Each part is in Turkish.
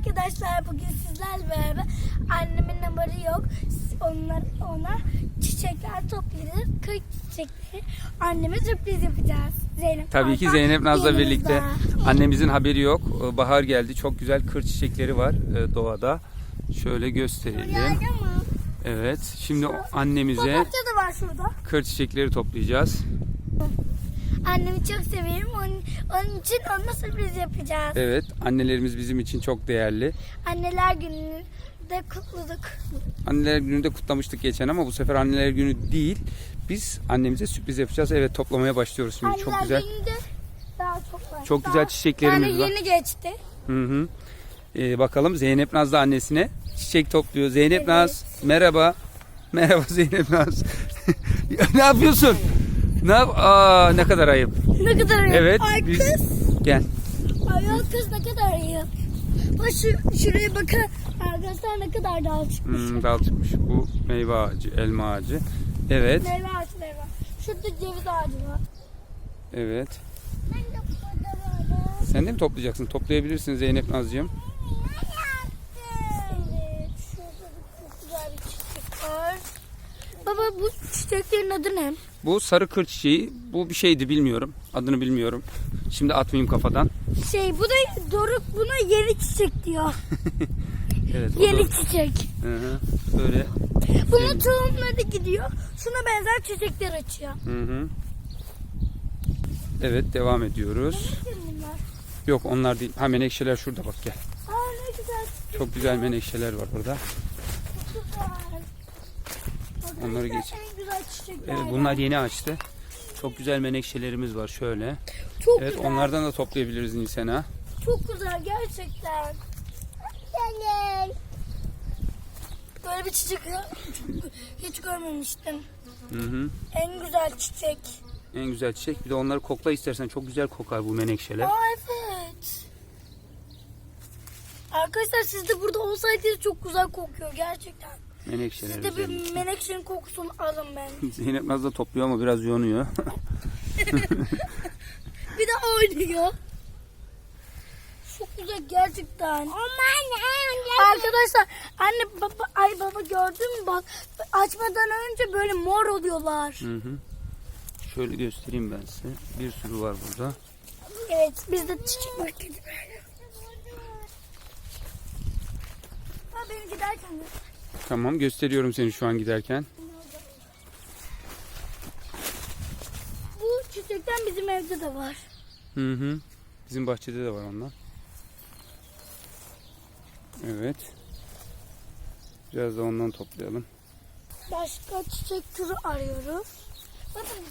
arkadaşlar bugün sizlerle beraber annemin haberi yok. Onlar ona çiçekler toplayacağız. Kırk çiçekleri anneme sürpriz yapacağız. Zeynep Tabii ki Zeynep Naz'la birlikte. Annemizin haberi yok. Ee, Bahar geldi. Çok güzel kır çiçekleri var e, doğada. Şöyle gösterelim. Evet. Şimdi annemize var şurada. kır çiçekleri toplayacağız. Annemi çok severim. Onun, onun için ona sürpriz yapacağız. Evet. Annelerimiz bizim için çok değerli. Anneler gününü de kutladık. Anneler günü de kutlamıştık geçen ama bu sefer anneler günü değil. Biz annemize sürpriz yapacağız. Evet toplamaya başlıyoruz şimdi. Çok Anneler güzel. gününde daha çok var. Çok Daha- güzel çiçeklerimiz yani var. yeni geçti. Hı hı. Ee, bakalım Zeynep Naz da annesine çiçek topluyor. Zeynep Evet. Naz merhaba. Merhaba Zeynep Naz. Ne yapıyorsun? Ne yap? Aa ne kadar ayıp. Ne kadar iyi. Evet. Ay biz- kız. Gel. Ay o kız ne kadar iyi. Bak şu, şuraya bakın. Arkadaşlar ne kadar dal çıkmış. Hmm, dal çıkmış. Bu meyve ağacı, elma ağacı. Evet. Meyve ağaçları var. Şurada ceviz ağacı var. Evet. Ben de burada varım. Sen de mi toplayacaksın? Toplayabilirsin Zeynep Nazcığım. Evet. Şurada da çok güzel bir çiçek var. Baba bu çiçeklerin adı ne? Bu sarı kır çiçeği. Bu bir şeydi bilmiyorum. Adını bilmiyorum. Şimdi atmayayım kafadan. Şey bu da Doruk buna yeni çiçek diyor. Evet. o da- Yeni çiçek. Hı hı. Böyle. Bunun tohumları gidiyor. Şuna benzer çiçekler açıyor. Hı hı. Evet devam ediyoruz. Ne bunlar? Yok onlar değil. Ha menekşeler şurada bak gel. Aa ne güzel. Çok güzel menekşeler var burada. Çok güzel. Onları geç. Güzel. Evet, bunlar yeni açtı. Çok güzel menekşelerimiz var şöyle. Çok Evet güzel. onlardan da toplayabiliriz Nisan'a. Çok güzel gerçekten. Gelin. Böyle bir çiçek hiç görmemiştim. Hı hı. En güzel çiçek. En güzel çiçek. Bir de onları kokla istersen. Çok güzel kokar bu menekşeler. Aa evet. Arkadaşlar siz de burada olsaydınız çok güzel kokuyor gerçekten. Menekşeler Siz de bir özellikle. menekşenin kokusunu alın ben. Zeynep Naz da topluyor ama biraz yonuyor. Bir de oynuyor. Çok güzel gerçekten. Arkadaşlar anne baba ay baba gördün mü bak açmadan önce böyle mor oluyorlar. hı hı. Şöyle göstereyim ben size. Bir sürü var burada. Evet bizde çiçek marketi böyle. Ha beni giderken de. Tamam gösteriyorum seni şu an giderken. Bu çiçekten bizim evde de var. Hı hı. Bizim bahçede de var onlar. Evet. Biraz da ondan toplayalım. Başka çiçek türü arıyoruz. Bakın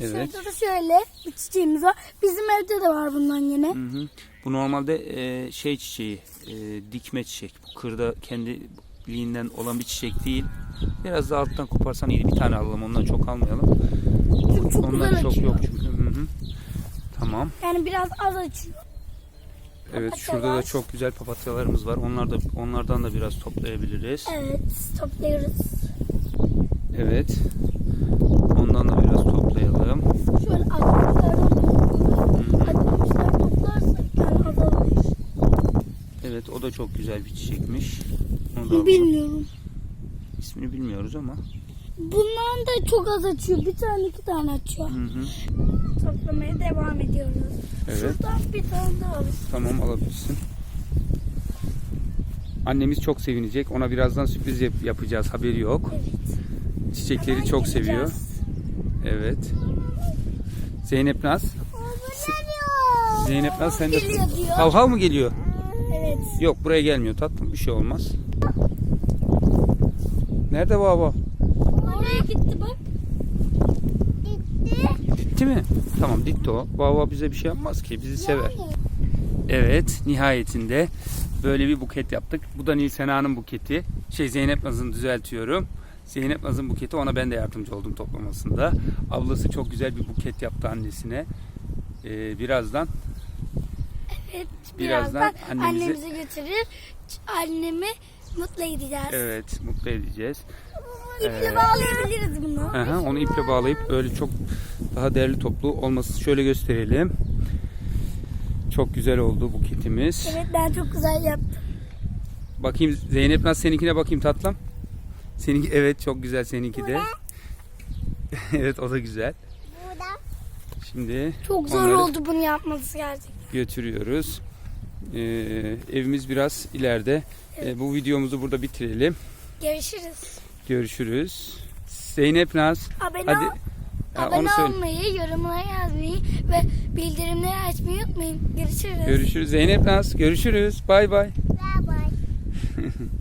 Evet. şurada da şöyle bir çiçeğimiz var. Bizim evde de var bundan yine. Hı hı. Bu normalde e, şey çiçeği, e, dikme çiçek. Bu kırda kendiliğinden olan bir çiçek değil. Biraz da alttan koparsan iyi bir tane alalım. Ondan çok almayalım. Çünkü çok Ondan güzel çok açıyor. yok çünkü. Hı hı. Tamam. Yani biraz az açıyor. Evet Papatya şurada da var. çok güzel papatyalarımız var. Onlar da onlardan da biraz toplayabiliriz. Evet topluyoruz. Evet. Ondan da biraz toplayalım. Şöyle toplarsak yani. Evet o da çok güzel bir çiçekmiş. Onu da alalım. Bilmiyorum. İsmini bilmiyoruz ama. Bundan da çok az açıyor. Bir tane iki tane açıyor. Hı hı. Toplamaya devam ediyoruz. Evet. Şuradan bir tane daha alırız. Tamam alabilirsin. Annemiz çok sevinecek. Ona birazdan sürpriz yap- yapacağız. Haberi yok. Evet. Çiçekleri Hemen çok geleceğiz. seviyor. Evet. Zeynep Naz. Zeynep Naz sen de... Geliyor diyor. Hav hav mı geliyor? Evet. Yok buraya gelmiyor tatlım. Bir şey olmaz. Nerede baba? Oraya gitti bak. Gitti. Gitti mi? Tamam gitti o. Baba bize bir şey yapmaz ki. Bizi sever. Evet nihayetinde böyle bir buket yaptık. Bu da Nilsena'nın buketi. Şey Zeynep Naz'ın düzeltiyorum. Zeynep Naz'ın buketi ona ben de yardımcı oldum toplamasında. Ablası çok güzel bir buket yaptı annesine. Ee, birazdan Evet. Birazdan Birazdan, annemizi- annemize götürür. Annemi mutlu edeceğiz. evet mutlu edeceğiz. İple Ee, bağlayabiliriz bunu. Hı, onu iple bağlayıp böyle çok daha değerli toplu olması şöyle gösterelim. Çok güzel oldu buketimiz. Evet ben çok güzel yaptım. Bakayım Zeynep nasıl seninkine bakayım tatlım. Seninki evet çok güzel seninki de. evet o da güzel. Burada. Şimdi Çok zor oldu bunu yapması gerçekten. götürüyoruz. Ee, evimiz biraz ileride. Ee, bu videomuzu burada bitirelim. Görüşürüz. Görüşürüz. Zeynep Naz. Abone, Hadi ol- ha, abone olmayı, yorumlara yazmayı ve bildirimleri açmayı unutmayın. Görüşürüz. Görüşürüz. Zeynep Naz. Görüşürüz. Bay bay. Bye bye.